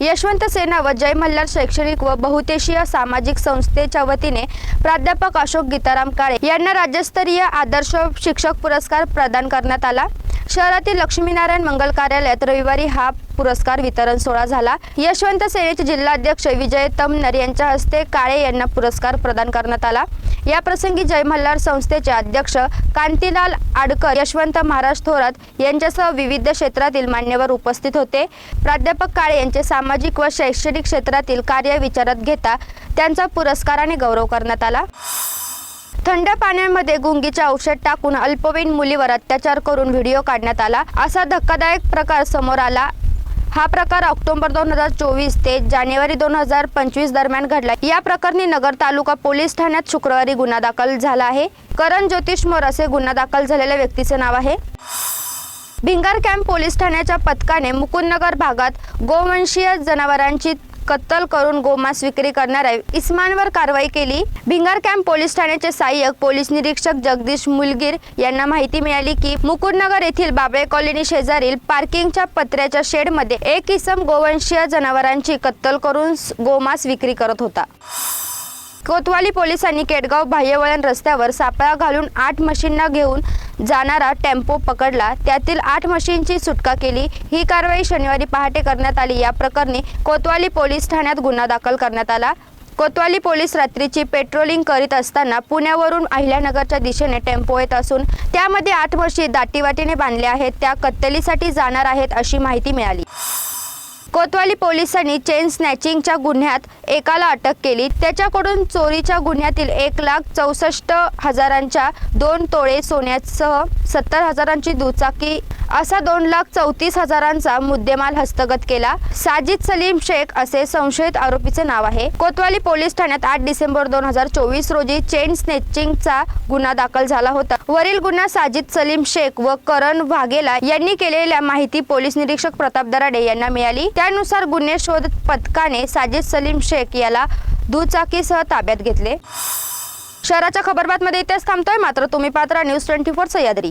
यशवंत सेना व जय मल्हार शैक्षणिक व बहुतेशीय सामाजिक संस्थेच्या वतीने प्राध्यापक अशोक गीताराम काळे यांना राज्यस्तरीय आदर्श शिक्षक पुरस्कार प्रदान करण्यात आला. शहरातील लक्ष्मीनारायण मंगल कार्यालयात रविवारी हा पुरस्कार वितरण सोहळा झाला. यशवंत सेनेचे जिल्हाध्यक्ष विजय तमनर यांच्या हस्ते काळे यांना पुरस्कार प्रदान करण्यात आला. या प्रसंगी जय मल्हार संस्थेचे अध्यक्ष कांतीलाल आडकर यशवंत महाराज थोरात यांच्यासह विविध क्षेत्रातील मान्यवर उपस्थित होते. प्राध्यापक काळे यांचे सामाजिक व शैक्षणिक क्षेत्रातील कार्य विचारात घेता त्यांचा पुरस्काराने गौरव करण्यात आला. थंड पाण्यामध्ये गुंगीचे औषध टाकून अल्पवयीन मुलीवर अत्याचार करून व्हिडिओ काढण्यात आला. असा धक्कादायक प्रकार समोर आला. हा प्रकार ऑक्टोबर दोन हजार चोवीस ते जानेवारी दोन हजार पंचवीस दरम्यान घडला. या प्रकरणी नगर तालुका पोलीस ठाण्यात शुक्रवारी गुन्हा दाखल झाला आहे. करण ज्योतिष मोर असे गुन्हा दाखल झालेल्या व्यक्तीचे नाव आहे. भिंगार कॅम्प पोलीस ठाण्याच्या पथकाने मुकुंदनगर भागात गोवंशीय जनावरांची कत्तल करून गोमांस विक्री करणाऱ्या इस्मानवर कारवाई केली. भिंगार कॅम्प पोलीस ठाण्याचे सहाय्यक पोलीस निरीक्षक जगदीश मुलगीर यांना माहिती मिळाली की मुकुंदनगर येथील बाबळे कॉलनी शेजारील पार्किंगच्या पत्र्याच्या शेडमध्ये एक इसम गोवंशीय जनावरांची कत्तल करून गोमांस विक्री करत होता. कोतवाली पोलिसांनी केडगाव बाह्यवळण रस्त्यावर सापळा घालून आठ मशीनना घेऊन जाणारा टेम्पो पकडला. त्यातील आठ मशीनची सुटका केली. ही कारवाई शनिवारी पहाटे करण्यात आली. या प्रकरणी कोतवाली पोलीस ठाण्यात गुन्हा दाखल करण्यात आला. कोतवाली पोलीस रात्रीची पेट्रोलिंग करीत असताना पुण्यावरून अहिल्यानगरच्या दिशेने टेम्पो येत असून त्यामध्ये आठ मशी दाटीवाटीने बांधल्या आहेत. त्या कत्तलीसाठी जाणार आहेत अशी माहिती मिळाली. कोतवाली पोलिसांनी चेन स्नॅचिंगच्या गुन्ह्यात एकाला अटक केली. त्याच्याकडून चोरीच्या गुन्ह्यातील एक लाख चौसष्ट हजारांच्या दोन तोळे सोन्यासह सत्तर हजारांची दुचाकी असा दोन लाख चौतीस हजारांचा मुद्देमाल हस्तगत केला. साजिद सलीम शेख असे संशयित आरोपीचे नाव आहे. कोतवाली पोलीस ठाण्यात आठ डिसेंबर दोन हजार चोवीस रोजी चेन स्नेचिंगचा गुन्हा दाखल झाला होता. वरील गुन्हा साजिद सलीम शेख व करण वाघेला यांनी केलेल्या माहिती पोलीस निरीक्षक प्रताप दराडे यांना मिळाली. त्यानुसार गुन्हे शोध पथकाने साजिद सलीम शेख याला दुचाकीसह ताब्यात घेतले. शहराच्या खबरबातमध्ये इथेच थांबतोय. मात्र तुम्ही पात्रा न्यूज ट्वेंटी फोर सह्याद्री